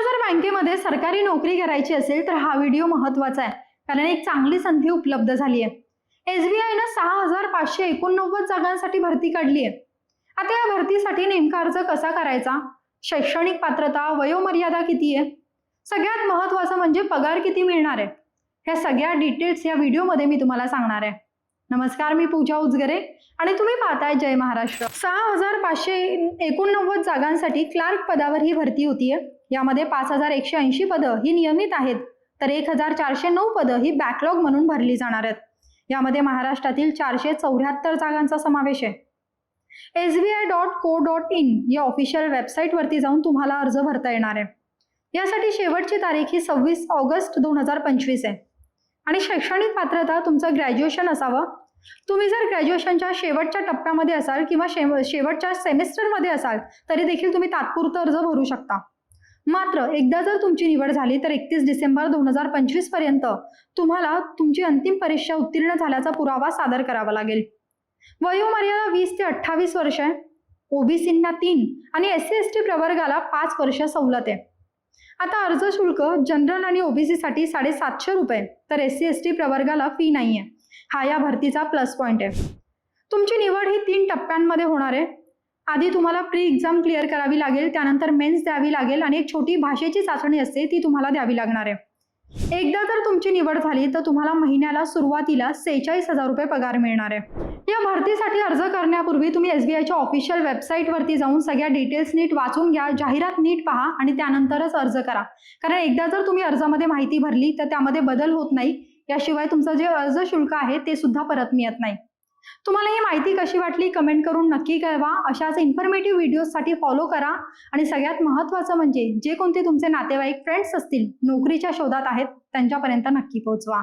तुम्हाला जर बँकेमध्ये सरकारी नोकरी करायची असेल तर हा व्हिडिओ महत्त्वाचा आहे. कारण एक चांगली संधी उपलब्ध झाली आहे. एस बी आयनं सहा हजार पाचशे एकोणनव्वद जागांसाठी भरती काढली आहे. आता या भरतीसाठी नेमका अर्ज कसा करायचा? शैक्षणिक पात्रता वयोमर्यादा किती आहे? सगळ्यात महत्वाचं म्हणजे पगार किती मिळणार आहे? ह्या सगळ्या डिटेल्स या व्हिडिओमध्ये मी तुम्हाला सांगणार आहे. नमस्कार मी पूजा उजगरे आणि तुम्ही पाहताय जय महाराष्ट्र. सहा हजार पाचशे एकोणनव्वद जागांसाठी क्लार्क पदावर ही भरती होतीये. यामध्ये पाच हजार एकशे ऐंशी पदं ही नियमित आहेत तर एक हजार चारशे नऊ पदं ही बॅकलॉग म्हणून भरली जाणार आहेत. यामध्ये महाराष्ट्रातील चारशे चौऱ्याहत्तर जागांचा समावेश आहे. S B I dot co dot in या ऑफिशियल वेबसाईटवरती जाऊन तुम्हाला अर्ज भरता येणार आहे. यासाठी शेवटची तारीख ही सव्वीस ऑगस्ट दोन हजार पंचवीस आहे. आणि शैक्षणिक पात्रता तुमचं ग्रॅज्युएशन असावं. तुम्ही जर ग्रॅज्युएशनच्या शेवटच्या टप्प्यामध्ये असाल किंवा शेव शेवटच्या सेमिस्टरमध्ये असाल तरी देखील तुम्ही तात्पुरतं अर्ज भरू शकता. मात्र एकदा जर तुमची निवड झाली तर एकतीस डिसेंबर दोन हजार पंचवीसपर्यंत तुम्हाला तुमची अंतिम परीक्षा उत्तीर्ण झाल्याचा पुरावा सादर करावा लागेल. वयोमर्यादा वीस ते अठ्ठावीस वर्ष आहे ओबीसींना तीन आणि एस सी एस टी प्रवर्गाला पाच वर्ष सवलत आहे. आता अर्ज शुल्क जनरल आणि ओबीसीसाठी साडेसातशे रुपये तर एस सी एस टी प्रवर्गाला फी नाही आहे हा या भरतीचा प्लस पॉईंट आहे. तुमची निवड ही तीन टप्प्यांमध्ये होणार आहे. आधी तुम्हाला प्री एक्झाम क्लिअर करावी लागेल त्यानंतर मेन्स द्यावी लागेल आणि एक छोटी भाषेची चाचणी असते ती तुम्हाला द्यावी लागणार आहे. एकदा जर तुमची निवड झाली तर तुम्हाला महिन्याला सुरुवातीला सेहेचाळीस हजार रुपये पगार मिळणार आहे. या भरतीसाठी अर्ज करण्यापूर्वी तुम्ही एस बी आयच्या ऑफिशियल वेबसाईटवरती जाऊन सगळ्या डिटेल्स नीट वाचून घ्या जाहिरात नीट पहा आणि त्यानंतरच अर्ज करा. कारण एकदा जर तुम्ही अर्जामध्ये माहिती भरली तर त्यामध्ये बदल होत नाही. याशिवाय तुमचं जे अर्ज शुल्क आहे ते सुद्धा परत मिळत नाही. तुम्हाला ही माहिती कशी वाटली कमेंट करून नक्की कळवा. अशाच इन्फॉर्मेटिव्ह व्हिडिओजसाठी फॉलो करा. आणि सगळ्यात महत्त्वाचं म्हणजे जे कोणते तुमचे नातेवाईक फ्रेंड्स असतील नोकरीच्या शोधात आहेत त्यांच्यापर्यंत नक्की पोहोचवा.